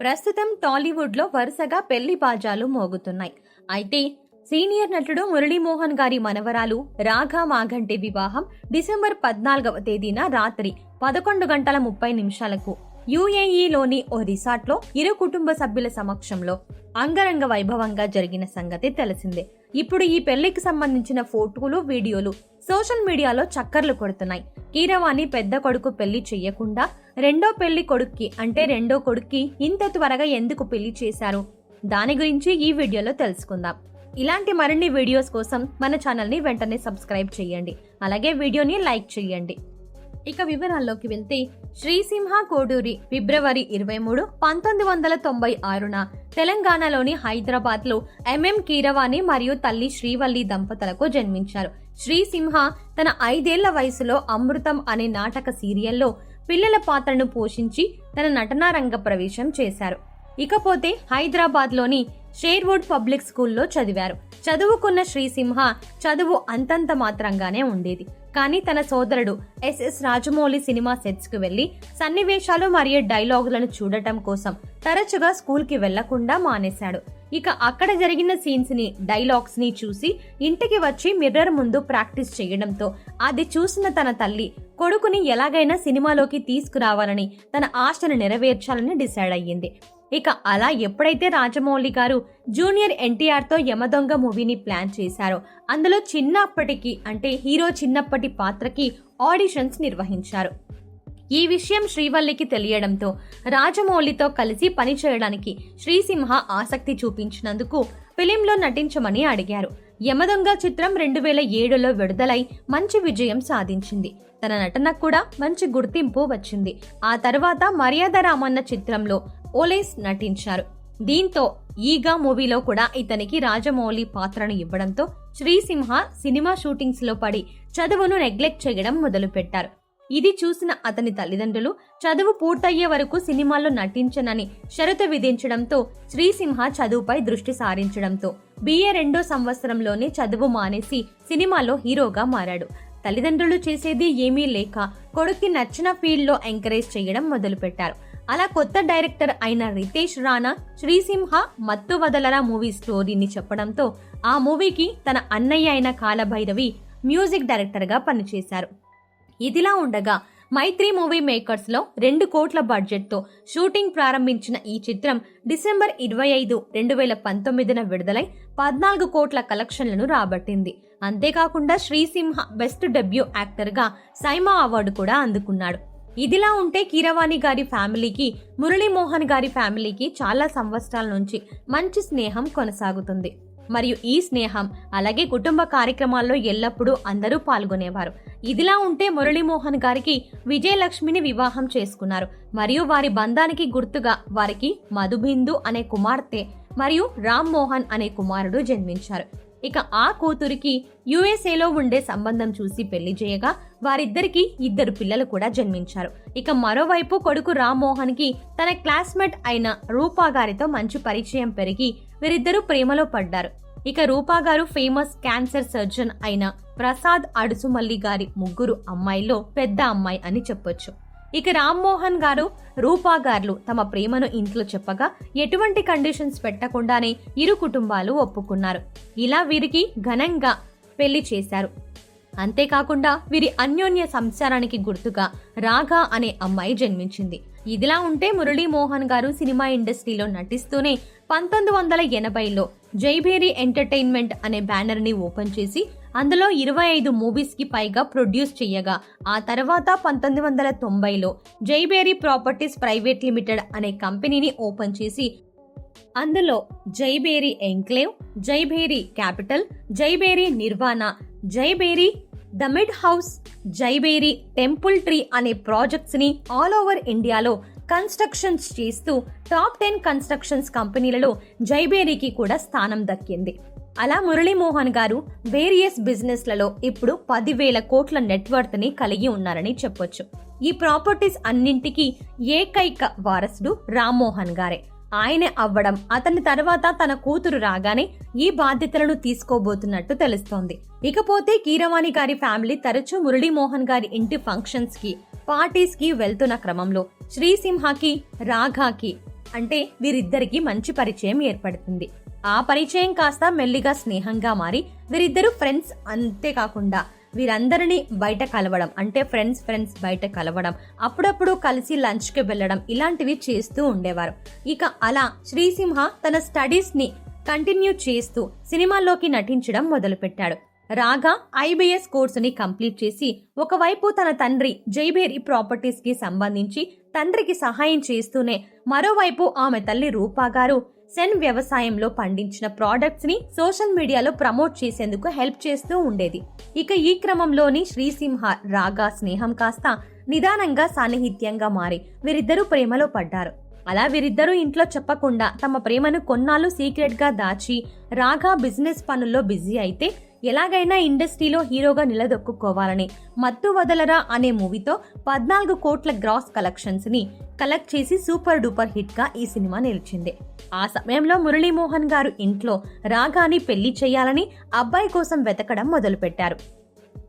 ప్రస్తుతం టాలీవుడ్లో వరుసగా పెళ్ళి బాజాలు మోగుతున్నాయి. అయితే సీనియర్ నటుడు మురళీమోహన్ గారి మనవరాలు రాఘా మాఘంటి వివాహం డిసెంబర్ పద్నాలుగవ తేదీన రాత్రి పదకొండు గంటల ముప్పై నిమిషాలకు. యుఏఈలోని ఓ రిసార్ట్లో ఇరు కుటుంబ సభ్యుల సమక్షంలో అంగరంగ వైభవంగా జరిగిన సంగతి తెలిసిందే. ఇప్పుడు ఈ పెళ్ళికి సంబంధించిన ఫోటోలు వీడియోలు సోషల్ మీడియాలో చక్కర్లు కొడుతున్నాయి. కీరవాణి పెద్ద కొడుకు పెళ్ళి చెయ్యకుండా రెండో పెళ్ళి కొడుక్కి అంటే రెండో కొడుక్కి ఇంత త్వరగా ఎందుకు పెళ్ళి చేశారు? దాని గురించి ఈ వీడియోలో తెలుసుకుందాం. ఇలాంటి మరిన్ని వీడియోస్ కోసం మన ఛానల్ని వెంటనే సబ్స్క్రైబ్ చేయండి. అలాగే వీడియోని లైక్ చేయండి. ఇక వివరాల్లోకి వెళ్తే శ్రీసింహ కోడూరి ఫిబ్రవరి ఇరవై మూడు పంతొమ్మిది వందల తొంభై ఆరున తెలంగాణలోని హైదరాబాద్లో ఎంఎం కీరవాణి మరియు తల్లి శ్రీవల్లి దంపతులకు జన్మించారు. శ్రీసింహ తన ఐదేళ్ళ వయసులో అమృతం అనే నాటక సీరియల్లో పిల్లల పాత్రను పోషించి తన నటనా రంగ ప్రవేశం చేశారు. ఇకపోతే హైదరాబాద్లోని షేర్వుడ్ పబ్లిక్ స్కూల్లో చదివారు. చదువుకున్న శ్రీసింహ చదువు అంతంత మాత్రంగానే ఉండేది. కానీ తన సోదరుడు ఎస్ఎస్ రాజమౌళి సినిమా సెట్స్కు వెళ్ళి సన్నివేశాలు మరియు డైలాగులను చూడటం కోసం తరచుగా స్కూల్కి వెళ్ళకుండా మానేశాడు. ఇక అక్కడ జరిగిన సీన్స్ని డైలాగ్స్ని చూసి ఇంటికి వచ్చి మిర్రర్ ముందు ప్రాక్టీస్ చేయడంతో అది చూసిన తన తల్లి కొడుకుని ఎలాగైనా సినిమాలోకి తీసుకురావాలని తన ఆశను నెరవేర్చాలని డిసైడ్ అయ్యింది. ఇక అలా ఎప్పుడైతే రాజమౌళి గారు జూనియర్ ఎన్టీఆర్తో యమదొంగ మూవీని ప్లాన్ చేశారో అందులో చిన్నప్పటికి అంటే హీరో చిన్నప్పటి పాత్రకి ఆడిషన్స్ నిర్వహించారు. ఈ విషయం శ్రీవల్లికి తెలియడంతో రాజమౌళితో కలిసి పనిచేయడానికి శ్రీసింహ ఆసక్తి చూపించినందుకు ఫిలింలో నటించమని అడిగారు. యమదొంగ చిత్రం రెండు వేల ఏడులో విడుదలై మంచి విజయం సాధించింది. తన నటనకు కూడా మంచి గుర్తింపు వచ్చింది. ఆ తర్వాత మర్యాద రామన్న చిత్రంలో ఓలేస్ నటించారు. దీంతో ఈగా మూవీలో కూడా ఇతనికి రాజమౌళి పాత్రను ఇవ్వడంతో శ్రీసింహ సినిమా షూటింగ్స్లో పడి చదువును నెగ్లెక్ట్ చేయడం మొదలుపెట్టారు. ఇది చూసిన అతని తల్లిదండ్రులు చదువు పూర్తయ్యే వరకు సినిమాల్లో నటించనని షరతు విధించడంతో శ్రీసింహ చదువుపై దృష్టి సారించడంతో బిఏ రెండో సంవత్సరంలోనే చదువు మానేసి సినిమాలో హీరోగా మారాడు. తల్లిదండ్రులు చేసేది ఏమీ లేక కొడుక్కి నచ్చిన ఫీల్డ్లో ఎంకరేజ్ చేయడం మొదలుపెట్టారు. అలా కొత్త డైరెక్టర్ అయిన రితేష్ రాణా శ్రీసింహ మత్తు వదలరా మూవీ స్టోరీని చెప్పడంతో ఆ మూవీకి తన అన్నయ్య అయిన కాలభైరవి మ్యూజిక్ డైరెక్టర్గా పనిచేశారు. ఇదిలా ఉండగా మైత్రి మూవీ మేకర్స్లో రెండు కోట్ల బడ్జెట్తో షూటింగ్ ప్రారంభించిన ఈ చిత్రం డిసెంబర్ ఇరవై ఐదు రెండు వేల పంతొమ్మిదిన విడుదలై పద్నాలుగు కోట్ల కలెక్షన్లను రాబట్టింది. అంతేకాకుండా శ్రీసింహ బెస్ట్ డెబ్యూ యాక్టర్గా సైమా అవార్డు కూడా అందుకున్నాడు. ఇదిలా ఉంటే కీరవాణి గారి ఫ్యామిలీకి మురళీమోహన్ గారి ఫ్యామిలీకి చాలా సంవత్సరాల నుంచి మంచి స్నేహం కొనసాగుతుంది. మరియు ఈ స్నేహం అలాగే కుటుంబ కార్యక్రమాల్లో ఎల్లప్పుడూ అందరూ పాల్గొనేవారు. ఇదిలా ఉంటే మురళీమోహన్ గారికి విజయలక్ష్మిని వివాహం చేసుకున్నారు. మరియు వారి బంధానికి గుర్తుగా వారికి మధుబిందు అనే కుమార్తె మరియు రామ్ మోహన్ అనే కుమారుడు జన్మించారు. ఇక ఆ కూతురికి యుఎస్ఏలో ఉండే సంబంధం చూసి పెళ్ళి చేయగా వారిద్దరికి ఇద్దరు పిల్లలు కూడా జన్మించారు. ఇక మరోవైపు కొడుకు రామ్మోహన్కి తన క్లాస్మేట్ అయిన రూపా గారితో మంచి పరిచయం పెరిగి వీరిద్దరూ ప్రేమలో పడ్డారు. ఇక రూపా గారు ఫేమస్ క్యాన్సర్ సర్జన్ అయిన ప్రసాద్ అడుసుమల్లి గారి ముగ్గురు అమ్మాయిల్లో పెద్ద అమ్మాయి అని చెప్పొచ్చు. ఇక రామ్మోహన్ గారు రూపా గారు తమ ప్రేమను ఇంట్లో చెప్పగా ఎటువంటి కండిషన్స్ పెట్టకుండానే ఇరు కుటుంబాలు ఒప్పుకున్నారు. ఇలా వీరికి ఘనంగా పెళ్ళి చేశారు. అంతేకాకుండా వీరి అన్యోన్య సంసారానికి గుర్తుగా రాగా అనే అమ్మాయి జన్మించింది. ఇదిలా ఉంటే మురళీమోహన్ గారు సినిమా ఇండస్ట్రీలో నటిస్తూనే పంతొమ్మిది వందల ఎనభైలో జైభేరి ఎంటర్టైన్మెంట్ అనే బ్యానర్ని ఓపెన్ చేసి అందులో ఇరవై ఐదు మూవీస్కి పైగా ప్రొడ్యూస్ చేయగా ఆ తర్వాత పంతొమ్మిది వందల తొంభైలో జైబేరీ ప్రాపర్టీస్ ప్రైవేట్ లిమిటెడ్ అనే కంపెనీని ఓపెన్ చేసి అందులో Jaibery enclave Jayabheri capital Jayabheri Nirvana Jayabheri the mid house Jayabheri temple tree అనే ప్రాజెక్ట్స్ని ఆల్ ఓవర్ ఇండియాలో కన్స్ట్రక్షన్స్ చేస్తూ టాప్ టెన్ కన్స్ట్రక్షన్స్ కంపెనీలలో జైబేరీకి కూడా స్థానం దక్కింది. అలా మురళీమోహన్ గారు వేరియస్ బిజినెస్లలో ఇప్పుడు పదివేల కోట్ల నెట్వర్త్ని కలిగి ఉన్నారని చెప్పొచ్చు. ఈ ప్రాపర్టీస్ అన్నింటికీ ఏకైక వారసుడు రామ్మోహన్ గారే. ఆయనే అవ్వడం అతని తర్వాత తన కూతురు రాగానే ఈ బాధ్యతలను తీసుకోబోతున్నట్టు తెలుస్తోంది. ఇకపోతే కీరవాణి గారి ఫ్యామిలీ తరచూ మురళీమోహన్ గారి ఇంటి ఫంక్షన్స్కి పార్టీస్కి వెళ్తున్న క్రమంలో శ్రీసింహకి రాఘాకి అంటే వీరిద్దరికి మంచి పరిచయం ఏర్పడుతుంది. ఆ పరిచయం కాస్త మెల్లిగా స్నేహంగా మారి వీరిద్దరు ఫ్రెండ్స్ అంతేకాకుండా వీరందరినీ బయట కలవడం అంటే ఫ్రెండ్స్ ఫ్రెండ్స్ బయట కలవడం అప్పుడప్పుడు కలిసి లంచ్కి వెళ్ళడం ఇలాంటివి చేస్తూ ఉండేవారు. ఇక అలా శ్రీసింహ తన స్టడీస్ని కంటిన్యూ చేస్తూ సినిమాల్లోకి నటించడం మొదలుపెట్టాడు. రాగా ఐబీఎస్ కోర్సుని కంప్లీట్ చేసి ఒకవైపు తన తండ్రి జైబేరి ప్రాపర్టీస్కి సంబంధించి తండ్రికి సహాయం చేస్తూనే మరోవైపు ఆమె తల్లి రూపా గారు సెన్ వ్యవసాయంలో పండించిన ప్రోడక్ట్స్ని సోషల్ మీడియాలో ప్రమోట్ చేసేందుకు హెల్ప్ చేస్తూ ఉండేది. ఇక ఈ క్రమంలోని శ్రీసింహ రాగా స్నేహం కాస్త నిదానంగా సాన్నిహిత్యంగా మారి వీరిద్దరూ ప్రేమలో పడ్డారు. అలా వీరిద్దరూ ఇంట్లో చెప్పకుండా తమ ప్రేమను కొన్నాళ్ళు సీక్రెట్గా దాచి రాగా బిజినెస్ పనుల్లో బిజీ అయితే ఎలాగైనా ఇండస్ట్రీలో హీరోగా నిలదొక్కుకోవాలని మత్తు వదలరా అనే మూవీతో పద్నాలుగు కోట్ల గ్రాస్ కలెక్షన్స్ని కలెక్ట్ చేసి సూపర్ డూపర్ హిట్గా ఈ సినిమా నిలిచింది. ఆ సమయంలో మురళీమోహన్ గారు ఇంట్లో రాగాని పెళ్ళి చేయాలని అబ్బాయి కోసం వెతకడం మొదలుపెట్టారు.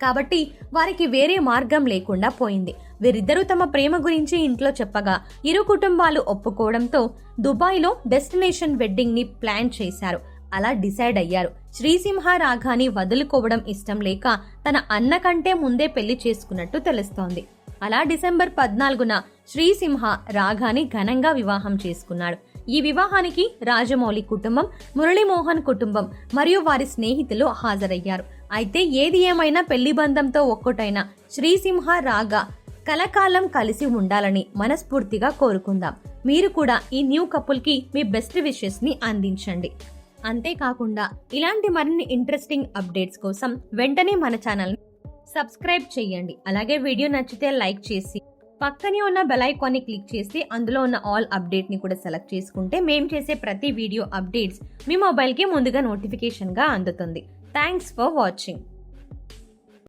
కాబట్టి వారికి వేరే మార్గం లేకుండా పోయింది. వీరిద్దరూ తమ ప్రేమ గురించి ఇంట్లో చెప్పగా ఇరు కుటుంబాలు ఒప్పుకోవడంతో దుబాయ్లో డెస్టినేషన్ వెడ్డింగ్ని ప్లాన్ చేశారు. అలా డిసైడ్ అయ్యారు. శ్రీసింహ రాఘాని వదులుకోవడం ఇష్టం లేక తన అన్న కంటే ముందే పెళ్ళి చేసుకున్నట్టు తెలుస్తోంది. అలా డిసెంబర్ పద్నాలుగున శ్రీసింహ రాఘాని ఘనంగా వివాహం చేసుకున్నాడు. ఈ వివాహానికి రాజమౌళి కుటుంబం మురళీమోహన్ కుటుంబం మరియు వారి స్నేహితులు హాజరయ్యారు. అయితే ఏది ఏమైనా పెళ్ళి బంధంతో ఒక్కటైన శ్రీసింహ రాగా కలకాలం కలిసి ఉండాలని మనస్ఫూర్తిగా కోరుకుందాం. మీరు కూడా ఈ న్యూ కపుల్కి మీ బెస్ట్ విషెస్ని అందించండి. అంతేకాకుండా ఇలాంటి మరిన్ని ఇంట్రెస్టింగ్ అప్డేట్స్ కోసం వెంటనే మన ఛానల్ని సబ్స్క్రైబ్ చేయండి. అలాగే వీడియో నచ్చితే లైక్ చేసి పక్కనే ఉన్న బెల్ ఐకాన్ని క్లిక్ చేసి అందులో ఉన్న ఆల్ అప్డేట్ని కూడా సెలెక్ట్ చేసుకుంటే మేం చేసే ప్రతి వీడియో అప్డేట్స్ మీ మొబైల్కి ముందుగా నోటిఫికేషన్గా అందుతుంది. Thanks for watching